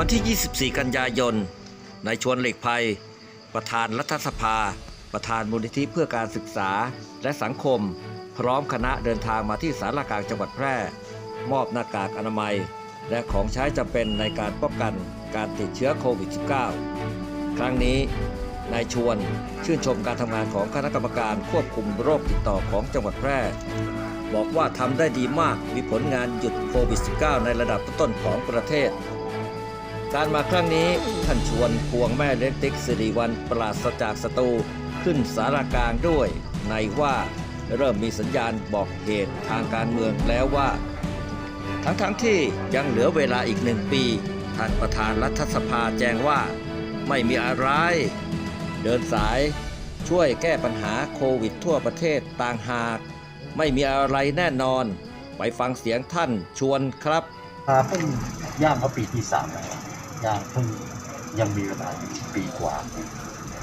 วันที่ 24 กันยายนนายชวนเหล็กภัย ประธานรัฐสภา ประธานมูลนิธิเพื่อการศึกษาและสังคม พร้อมคณะเดินทางมาที่สารกลางจังหวัดแพร่ มอบหน้ากากอนามัย และของใช้จำเป็นในการป้องกันการติดเชื้อโควิด -19 ครั้งนี้นายชวนชื่นชมการทำงานของคณะกรรมการควบคุมโรคติดต่อของจังหวัดแพร่ บอกว่าทำได้ดีมากมีผลงานหยุดโควิด -19 ในระดับต้นของประเทศ การมาครั้งนี้ท่านชวนควงแม่เลี้ยงติ๊กสิริวัลปราศจากศัตรูขึ้นสารกลางด้วย ในว่าเริ่มมีสัญญาณบอกเหตุทางการเมืองแล้วว่า ทั้งๆทที่ยังเหลือเวลาอีกหนึ่งปี ท่านประธานรัฐสภาแจ้งว่า ไม่มีอะไร เดินสายช่วยแก้ปัญหาโควิดทั่วประเทศต่างหาก ไม่มีอะไรแน่นอน ไปฟังเสียงท่านชวนครับมาเพิ่งย่างเขาปีที่สามแล้ว ย่างเพิ่งยังมีเวลาอยู่ปีกว่า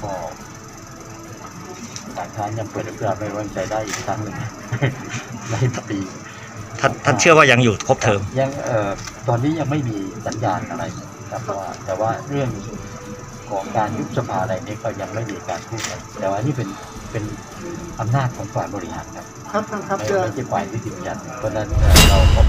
ก็ฝ่ายค้านยังเปิดเพื่อไม่ไว้วางใจได้อีกครั้งหนึ่งในปีท่านท่านเชื่อว่ายังอยู่ครบเทอมยังเอ่อตอนนี้ยังไม่มีสัญญาณอะไรครับว่าแต่ว่าเรื่องของการยุบสภาอะไรนี้ก็ยังไม่มีการพูดกันแต่ว่านี่เป็นเป็นอำนาจของฝ่ายบริหารครับ ครับท่านครับไม่จะไม่ใช่ฝ่ายนิติบัญญัติเพราะฉะนั้นเอ่อเราก็